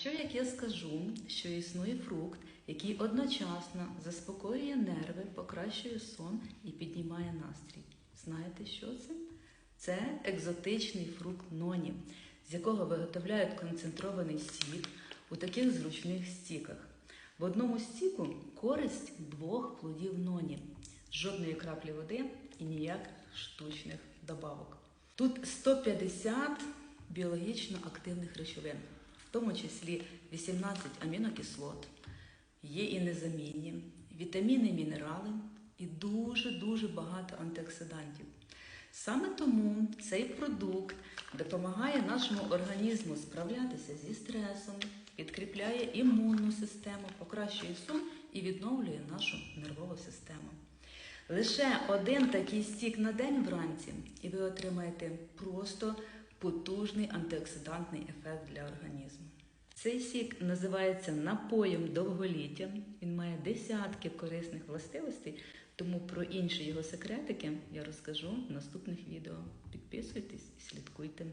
Що як я скажу, що існує фрукт, який одночасно заспокоює нерви, покращує сон і піднімає настрій? Знаєте, що це? Це екзотичний фрукт ноні, з якого виготовляють концентрований сік у таких зручних стіках. В одному стіку користь двох плодів ноні, жодної краплі води і ніяких штучних добавок. Тут 150 біологічно активних речовин, в тому числі 18 амінокислот, є і незамінні, вітаміни, мінерали і дуже-дуже багато антиоксидантів. Саме тому цей продукт допомагає нашому організму справлятися зі стресом, підкріпляє імунну систему, покращує сон і відновлює нашу нервову систему. Лише один такий стік на день вранці, і ви отримаєте просто потужний антиоксидантний ефект для організму. Цей сік називається напоєм довголіття. Він має десятки корисних властивостей, тому про інші його секретики я розкажу в наступних відео. Підписуйтесь і слідкуйте.